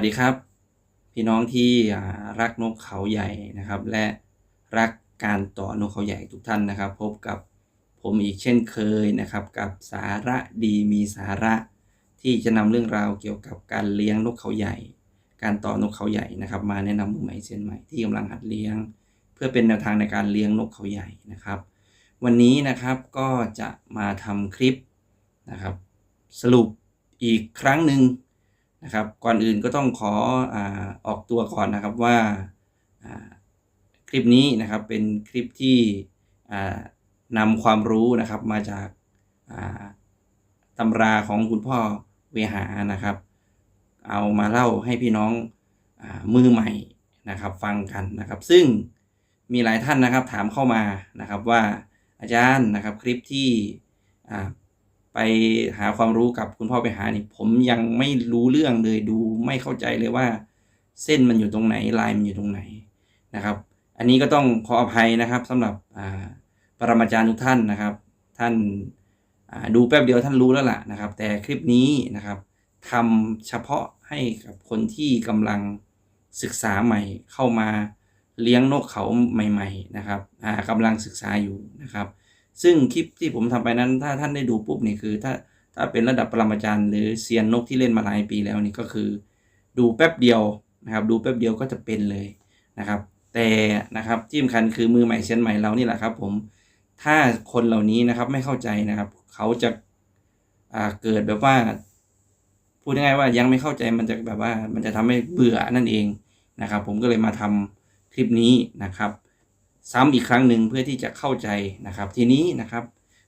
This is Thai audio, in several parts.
วัสดีครับ พี่น้องที่รักนกเขาใหญ่นะครับ และรักการต่อนกเขาใหญ่ทุกท่านนะครับ พบกับผมอีกเช่นเคยนะครับ กับสาระดีมีสาระที่จะนำเรื่องราวเกี่ยวกับการเลี้ยงนกเขาใหญ่ การต่อนกเขาใหญ่นะครับ มาแนะนำมือใหม่เซียนใหม่ที่กำลังหัดเลี้ยง เพื่อเป็นแนวทางในการเลี้ยงนกเขาใหญ่นะครับ วันนี้นะครับก็จะมาทำคลิปนะครับ สรุปอีกครั้งหนึ่ง นะครับ ก่อนอื่นก็ต้องขอออกตัวก่อนนะครับว่าคลิปนี้นะครับเป็นคลิปที่นำความรู้นะครับมาจากตำราของคุณพ่อเวหานะครับ เอามาเล่าให้พี่น้องอมือใหม่นะครับฟังกันนะครับ ซึ่งมีหลายท่านนะครับถามเข้ามานะครับว่าอาจารย์นะครับคลิปที่ ไปหาความรู้กับคุณพ่อไปหานี่ผมยังไม่รู้เรื่องเลยดูไม่เข้าใจเลยว่า เส้นมันอยู่ตรงไหนลายมันอยู่ตรงไหนนะครับ อันนี้ก็ต้องขออภัยนะครับสำหรับอ่าปรมาจารย์ทุกท่านนะครับ ท่านอ่าดูแป๊บเดียวท่านรู้แล้วล่ะนะครับ แต่คลิปนี้นะครับทำเฉพาะให้กับคนที่กำลังศึกษาใหม่เข้ามาเลี้ยงนกเขาใหม่ ๆ นะครับอ่ากำลังศึกษาอยู่นะครับ ซึ่งคลิปที่ผมทำไปนั้น ถ้าท่านได้ดูปุ๊บนี่คือ ถ้าถ้าเป็นระดับปรมาจารย์หรือเซียนนกที่เล่นมาหลายปีแล้วนี่ก็คือ ดูแป๊บเดียวนะครับ ดูแป๊บเดียวก็จะเป็นเลยนะครับ แต่นะครับที่สำคัญคือมือใหม่เซียนใหม่เรานี่แหละครับ ผมถ้าคนเหล่านี้นะครับไม่เข้าใจนะครับ เขาจะอ่าเกิดแบบว่า พูดง่ายๆว่ายังไม่เข้าใจมันจะแบบว่า มันจะทำให้เบื่อนั่นเองนะครับ ผมก็เลยมาทำคลิปนี้นะครับ ซ้ำอีกครั้งหนึ่งเพื่อที่จะเข้าใจนะครับ ทีนี้นะครับ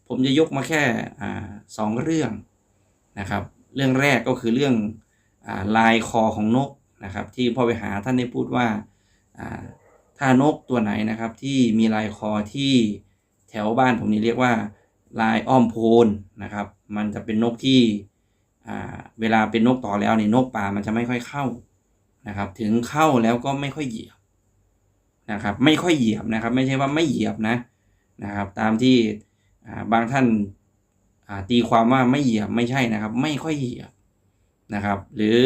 ผมจะยกมาแค่อสองเรื่องนะครับ เรื่องแรกก็คือเรื่องอลายคอของนกนะครับ ที่พ่อไปหาท่านได้พูดว่าถ้านกตัวไหนนะครับ ที่มีลายคอที่แถวบ้านผมนี่เรียกว่าลายอ้อมโพนนะครับ มันจะเป็นนกที่เวลาเป็นนกต่อแล้วนี่นกป่ามันจะไม่ค่อยเข้านะครับ ถึงเข้าแล้วก็ไม่ค่อยเหยียบ นะครับไม่ค่อยเหยียบนะครับ ไม่ใช่ว่าไม่เหยียบนะนะครับ ตามที่บางท่านตีความว่าไม่เหยียบไม่ใช่นะครับ ไม่ค่อยเหยียบนะครับ หรือ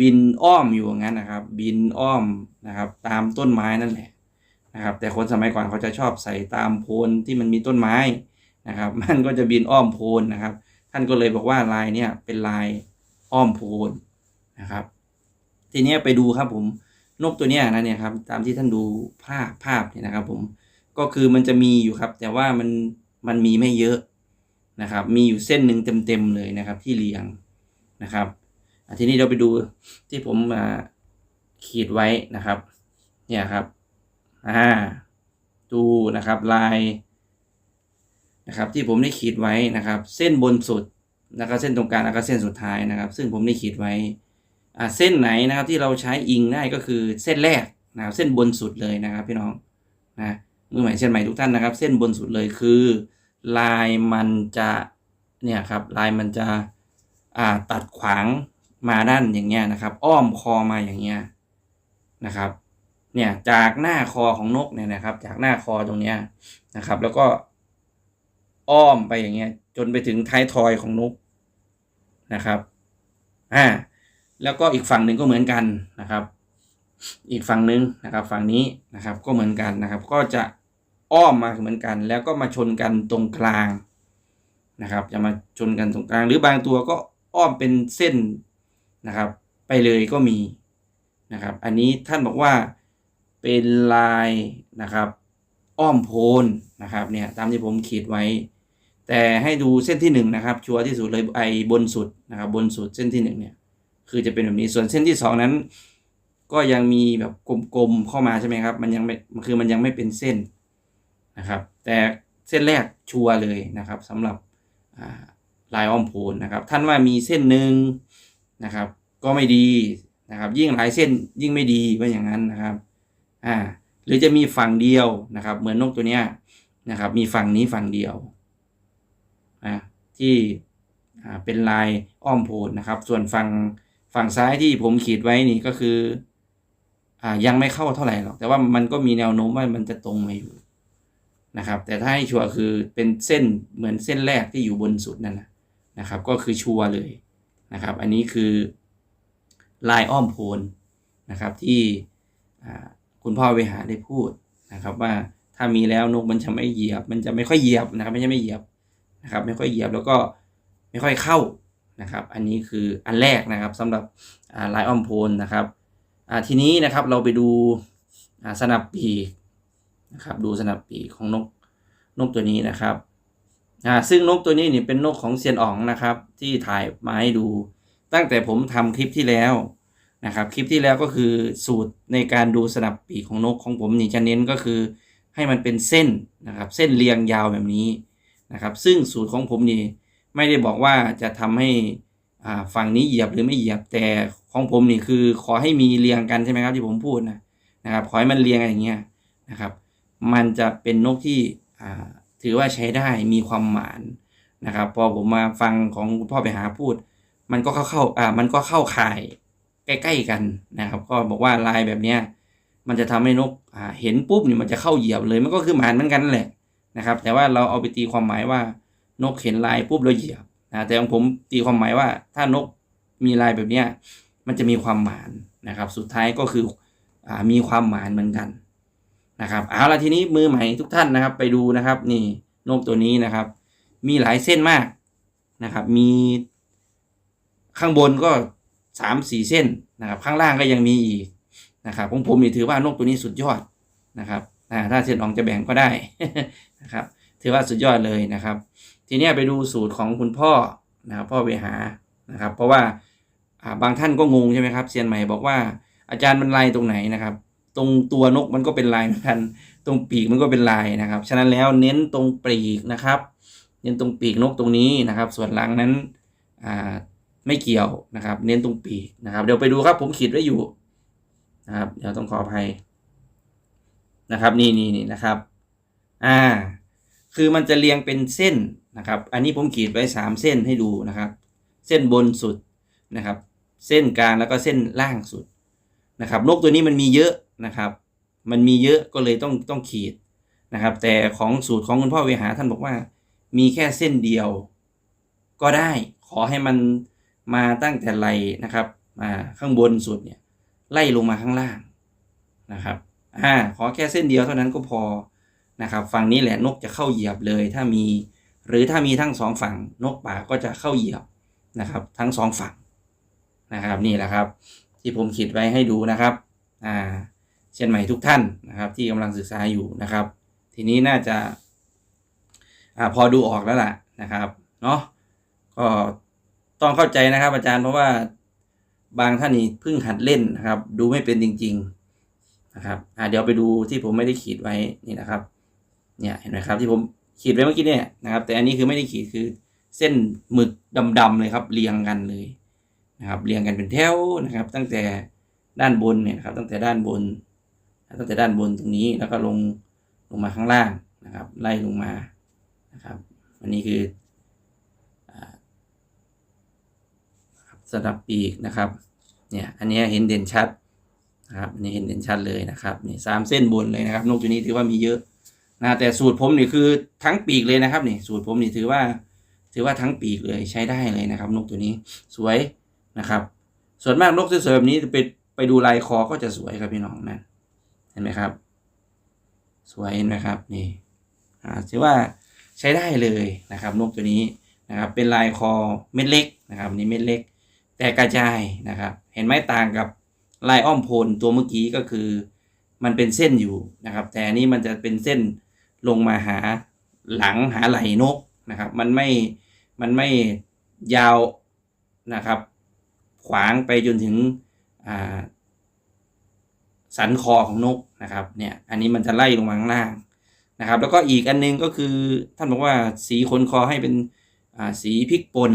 บินอ้อมอยู่งั้นนะครับ บินอ้อมนะครับ ตามต้นไม้นั่นแหละนะครับ แต่คนสมัยก่อนเขาจะชอบใส่ตามโพนที่มันมีต้นไม้นะครับ มันก็จะบินอ้อมโพนนะครับ ท่านก็เลยบอกว่าลายเนี่ยเป็นลายอ้อมโพนนะครับ ทีนี้ไปดูครับผม นกตัวเนี้ยนะเนี่ยครับตามที่ท่านดูภาพภาพเนี่ยนะครับ ผมก็คือมันจะมีอยู่ครับ แต่ว่ามันมันมีไม่เยอะนะครับ มีอยู่เส้นหนึ่งเต็มๆเลยนะครับ ที่เรียงนะครับทีนี้เราไปดูที่ผมอ่าขีดไว้นะครับ เนี่ยครับอ่าดูนะครับลายนะครับ ที่ผมได้ขีดไว้นะครับ เส้นบนสุดแล้วก็เส้นตรงกลางแล้วก็เส้นสุดท้ายนะครับ ซึ่งผมได้ขีดไว้ เส้นไหนนะครับที่เราใช้อิงได้ก็คือเส้นแรกนะครับเส้นบนสุดเลยนะครับพี่น้องนะมือใหม่เส้นใหม่ทุกท่านนะครับ เส้นบนสุดเลยคือ ลายมันจะเนี่ยครับลายมันจะอ่าตัดขวางมาด้านอย่างเงี้ยนะครับ อ้อมคอมาอย่างเงี้ยนะครับเนี่ยจากหน้าคอของนกเนี่ยนะครับ จากหน้าคอตรงเนี้ยนะครับ แล้วก็อ้อมไปอย่างเงี้ยจนไปถึงท้ายทอยของนกนะครับอ่า แล้วก็อีกฝั่งหนึ่งก็เหมือนกันนะครับ อีกฝั่งหนึ่งนะครับฝั่งนี้นะครับก็เหมือนกันนะครับ ก็จะอ้อมมาเหมือนกัน แล้วก็มาชนกันตรงกลางนะครับ จะมาชนกันตรงกลาง หรือบางตัวก็อ้อมเป็นเส้นนะครับ ไปเลยก็มีนะครับ อันนี้ท่านบอกว่าเป็นลายนะครับ อ้อมโพนนะครับเนี่ยตามที่ผมขีดไว้ แต่ให้ดูเส้นที่หนึ่งนะครับชัวร์ที่สุดเลยไอ้บนสุดนะครับบนสุดเส้นที่หนึ่งเนี่ย คือจะเป็นแบบนี้ส่วนเส้นที่สองนั้น ก็ยังมีแบบกลมๆเข้ามาใช่ไหมครับ มันยังไม่คือมันยังไม่เป็นเส้นนะครับ แต่เส้นแรกชัวร์เลยนะครับสำหรับลายอ้อมโพนนะครับ ท่านว่ามีเส้นหนึ่งนะครับ ก็ไม่ดีนะครับ ยิ่งหลายเส้นยิ่งไม่ดีว่าอย่างนั้นนะครับอ่าหรือจะมีฝั่งเดียวนะครับ เหมือนนกตัวเนี้ยนะครับ มีฝั่งนี้ฝั่งเดียวอ่าที่อ่าเป็นลายอ้อมโพนนะครับ ส่วนฝั่ง ฝั่งซ้ายที่ผมขีดไว้นี่ก็คือ อ่ายังไม่เข้าเท่าไหร่หรอก แต่ว่ามันก็มีแนวโน้มว่ามันจะตรงมาอยู่นะครับ แต่ถ้าให้ชัวร์คือเป็นเส้นเหมือนเส้นแรกที่อยู่บนสุดนั่นนะนะครับ ก็คือชัวร์เลยนะครับ อันนี้คือลายอ้อมโพนนะครับที่คุณพ่อไปหาได้พูดนะครับว่าถ้ามีแล้วนกมันจะไม่เหยียบ มันจะไม่ค่อยเหยียบนะครับไม่ใช่ไม่เหยียบนะครับ ไม่ค่อยเหยียบแล้วก็ไม่ค่อยเข้า นะครับ อันนี้คืออันแรกนะครับสำหรับลายอ้อมโพนนะครับทีนี้นะครับเราไปดูสนับปีกนะครับดูสนับปีกของนกนกตัวนี้นะครับซึ่งนกตัวนี้นี่เป็นนกของเซียนอ๋องนะครับ ที่ถ่ายมาให้ดูตั้งแต่ผมทำคลิปที่แล้วนะครับ คลิปที่แล้วก็คือสูตรในการดูสนับปีกของนกของผมนี่จะเน้นก็คือให้มันเป็นเส้นนะครับ เส้นเรียงยาวแบบนี้นะครับ ซึ่งสูตรของผมนี่ ไม่ได้บอกว่าจะทำให้อ่าฝั่งนี้เหยียบหรือไม่เหยียบแต่ของผมนี่คือขอให้มีเรียงกันใช่ไหมครับที่ผมพูดนะนะครับขอให้มันเรียงอย่างเงี้ยนะครับ มันจะเป็นนกที่อ่าถือว่าใช้ได้มีความหมานนะครับ พอผมมาฟังของคุณพ่อไปหาพูด มันก็เข้าเข้าอ่ามันก็เข้าข่ายใกล้ๆกันนะครับ ก็บอกว่าลายแบบเนี้ยมันจะทำให้นกอ่าเห็นปุ๊บนี่มันจะเข้าเหยียบเลยมันก็คือหมานเหมือนกันแหละนะครับ แต่ว่าเราเอาไปตีความหมายว่า นกเห็นลายปุ๊บเราเหยียบนะแต่ของผมตีความหมายว่า ถ้านกมีลายแบบเนี้ยมันจะมีความหมานนะครับ สุดท้ายก็คืออมีความหมานเหมือนกันนะครับเอาละทีนี้มือใหม่ทุกท่านนะครับ ไปดูนะครับ นี่นกตัวนี้นะครับ มีหลายเส้นมากนะครับ มีข้างบนก็สามสี่เส้นนะครับ ข้างล่างก็ยังมีอีกนะครับของผมนี่ถือว่านกตัวนี้สุดยอดนะครับถ้าเซียนอองจะแบ่งก็ได้นะครับ ถือว่าสุดยอดเลยนะครับ ทีนี้ไปดูสูตรของคุณพ่อนะครับพ่อไปหานะครับ เพราะว่าบางท่านก็งงใช่ไหมครับเซียนใหม่บอกว่าอาจารย์มันลายตรงไหนนะครับ ตรงตัวนกมันก็เป็นลายเหมือนกัน ตรงปีกมันก็เป็นลายนะครับ ฉะนั้นแล้วเน้นตรงปีกนะครับ เน้นตรงปีกนกตรงนี้นะครับ ส่วนหลังนั้นไม่เกี่ยวนะครับ เน้นตรงปีกนะครับ เดี๋ยวไปดูครับผมขีดไว้อยู่นะครับ เดี๋ยวต้องขออภัยนะครับ นี่นี่นี่นะครับ อ่า คือมันจะเรียงเป็นเส้น นะครับ อันนี้ผมขีดไว้สามเส้นให้ดูนะครับ เส้นบนสุดนะครับ เส้นกลางแล้วก็เส้นล่างสุดนะครับ นกตัวนี้มันมีเยอะนะครับ มันมีเยอะก็เลยต้องต้องขีดนะครับ แต่ของสูตรของคุณพ่อเวหาท่านบอกว่า มีแค่เส้นเดียว ก็ได้ขอให้มันมาตั้งแต่ไหลนะครับมาข้างบนสุดเนี่ยไล่ลงมาข้างล่างนะครับอ่าขอแค่เส้นเดียวเท่านั้นก็พอนะครับ ฝั่งนี้แหละนกจะเข้าเหยียบเลย ถ้ามี หรือถ้ามีทั้งสองฝั่งนกป่าก็จะเข้าเหยียบนะครับ ทั้งสองฝั่งนะครับนี่แหละครับ ที่ผมขีดไว้ให้ดูนะครับอ่าเช่นใหม่ทุกท่านนะครับ ที่กำลังศึกษาอยู่นะครับ ทีนี้น่าจะอ่าพอดูออกแล้วล่ะนะครับเนาะก็ต้องเข้าใจนะครับอาจารย์เพราะว่าบางท่านนี่เพิ่งหัดเล่นนะครับ ดูไม่เป็นจริง ๆนะครับอ่าเดี๋ยวไปดูที่ผมไม่ได้ขีดไว้นี่นะครับ เนี่ยเห็นไหมครับที่ผม ขีดไว้เมื่อกี้เนี่ยนะครับ แต่อันนี้คือไม่ได้ขีดคือเส้นหมึกดำๆเลยครับ เรียงกันเลยนะครับ เรียงกันเป็นแถวนะครับ ตั้งแต่ด้านบนเนี่ยนะครับตั้งแต่ด้านบน ตั้งแต่ด้านบนตรงนี้แล้วก็ลงลงมาข้างล่างนะครับ ไล่ลงมานะครับ อันนี้คืออ่าสนับปีกนะครับเนี่ยอันนี้เห็นเด่นชัดนะครับอันนี้เห็นเด่นชัดเลยนะครับนี่สามเส้นบนเลยนะครับนกตัวนี้ถือว่ามีเยอะ นะแต่สูตรผมนี่คือทั้งปีกเลยนะครับนี่สูตรผมนี่ถือว่า ถือว่าทั้งปีกเลยใช้ได้เลยนะครับ นกตัวนี้สวยนะครับ ส่วนมากนกสวยๆแบบนี้ไปไปดูลายคอก็จะสวยครับพี่น้องนั่นเห็นไหมครับ สวยเห็นไหมครับนี่อ่าถือว่าใช้ได้เลยนะครับนกตัวนี้นะครับ เป็นลายคอเม็ดเล็กนะครับนี่เม็ดเล็ก แต่กระจายนะครับ เห็นไหมต่างกับลายอ้อมโพนตัวเมื่อกี้ก็คือ มันเป็นเส้นอยู่นะครับ แต่นนี้มันจะเป็นเส้น ลงมาหาหลังหาไหล่นกนะครับ มันไม่มันไม่ยาวนะครับ ขวางไปจนถึงสันคอของนกนะครับเนี่ยอันนี้มันจะไล่ลงมาข้างล่างนะครับ แล้วก็อีกอันนึงก็คือท่านบอกว่าสีขนคอให้เป็นสีพริกป่น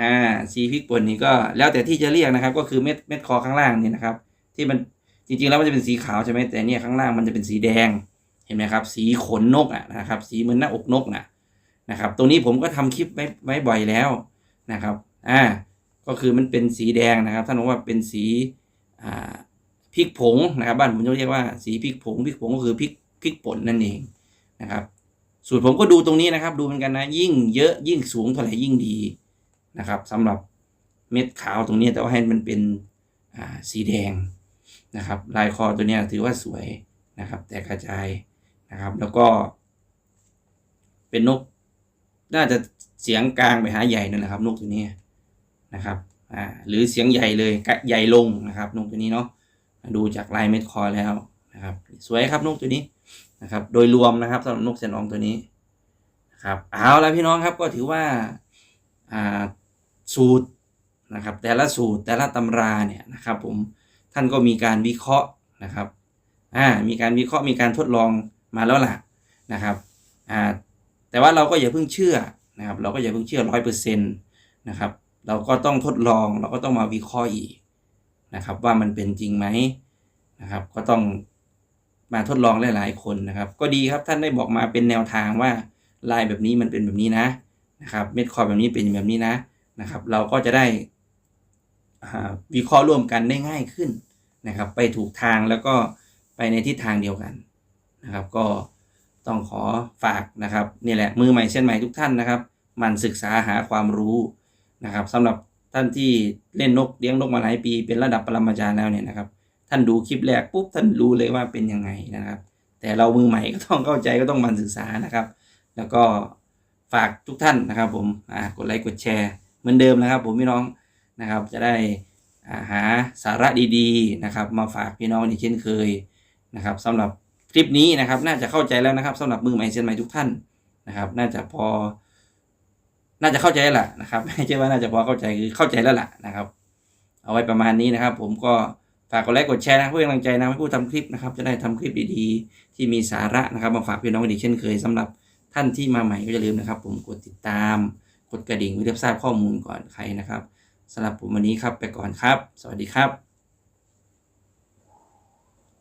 อ่าสีพริกป่นนี่ก็แล้วแต่ที่จะเรียกนะครับ ก็คือเม็ดเม็ดคอข้างล่างนี่นะครับ ที่มันจริงๆแล้วมันจะเป็นสีขาวใช่ไหมแต่เนี่ยข้างล่างมันจะเป็นสีแดง ห็นไหมครับ สีขนนกอะนะครับ สีเหมือนหน้าอกนกอะนะครับ ตรงนี้ผมก็ทำคลิปไว้ไว้บ่อยแล้วนะครับ อ่า ก็คือมันเป็นสีแดงนะครับท่านบอกว่าเป็นสีอ่าพริกผงนะครับ บ้านผมจะเรียกว่าสีพริกผงพริกผงก็คือพริกพริกป่นนั่นเองนะครับ สูตรผมก็ดูตรงนี้นะครับ ดูเหมือนกันนะ ยิ่งเยอะยิ่งสูงเท่าไหร่ยิ่งดีนะครับสำหรับเม็ดขาวตรงนี้แต่ว่าให้มันเป็นอ่าสีแดงนะครับ ลายคอตัวนี้ถือว่าสวยนะครับ แต่กระจาย นะครับ แล้วก็ เป็นนก น่าจะเสียงกลางไปหาใหญ่นั่นแหละครับ นกตัวนี้นะครับอ่าหรือเสียงใหญ่เลยใหญ่ลงนะครับ นกตัวนี้เนาะดูจากลายเม็ดคอแล้วนะครับ สวยครับนกตัวนี้นะครับ โดยรวมนะครับสำหรับนกเซนอองตัวนี้นะครับเอาละพี่น้องครับก็ถือว่าอ่าสูตรนะครับ แต่ละสูตรแต่ละตำราเนี่ยนะครับ ผมท่านก็มีการวิเคราะห์นะครับอ่ามีการวิเคราะห์มีการทดลอง มาแล้วล่ะนะครับอ่าแต่ว่าเราก็อย่าเพิ่งเชื่อนะครับ เราก็อย่าเพิ่งเชื่อร้อยเปอร์เซ็นต์นะครับ เราก็ต้องทดลองเราก็ต้องมาวิเคราะห์อีกนะครับ ว่ามันเป็นจริงไหมนะครับ ก็ต้องมาทดลองหลายๆคนนะครับ ก็ดีครับท่านได้บอกมาเป็นแนวทางว่าลายแบบนี้มันเป็นแบบนี้นะนะครับ เม็ดคอแบบนี้เป็นแบบนี้นะนะครับ เราก็จะได้วิเคราะห์ร่วมกันได้ง่ายขึ้นนะครับ ไปถูกทางแล้วก็ไปในทิศทางเดียวกัน นะครับ ก็ต้องขอฝากนะครับนี่แหละมือใหม่เช่นใหม่ทุกท่านนะครับมันศึกษาหาความรู้นะครับสำหรับท่านที่เล่นนกเลี้ยงนกมาหลายปีเป็นระดับปรมาจารย์แล้วเนี่ยนะครับ ท่านดูคลิปแรกปุ๊บท่านรู้เลยว่าเป็นยังไงนะครับ แต่เรามือใหม่ก็ต้องเข้าใจก็ต้องมันศึกษานะครับ แล้วก็ฝากทุกท่านนะครับ ผมอ่ากดไลค์กดแชร์เหมือนเดิมนะครับ ผมพี่น้องนะครับ จะได้าหาสาระดีๆนะครับ มาฝากพี่น้องอีกเช่นเคยนะครับสำหรับ คลิปนี้นะครับ น่าจะเข้าใจแล้วนะครับสำหรับมือใหม่เซียนใหม่ทุกท่านนะครับ น่าจะพอ น่าจะเข้าใจแล้วล่ะนะครับไม่ใช่ว่าน่าจะพอเข้าใจคือเข้าใจแล้วล่ะนะครับ เอาไว้ประมาณนี้นะครับ ผมก็ฝากกดไลค์กดแชร์นะเพื่อกำลังใจนะให้ผู้ทำคลิปนะครับ จะได้ทำคลิปดีๆที่มีสาระนะครับมาฝากพี่น้องอีกเช่นเคยสำหรับท่านที่มาใหม่ก็อย่าลืมนะครับ ผมกดติดตาม กดกระดิ่งเพื่อรับทราบข้อมูลก่อนใครนะครับสำหรับผมวันนี้ครับไปก่อนครับ สวัสดีครับ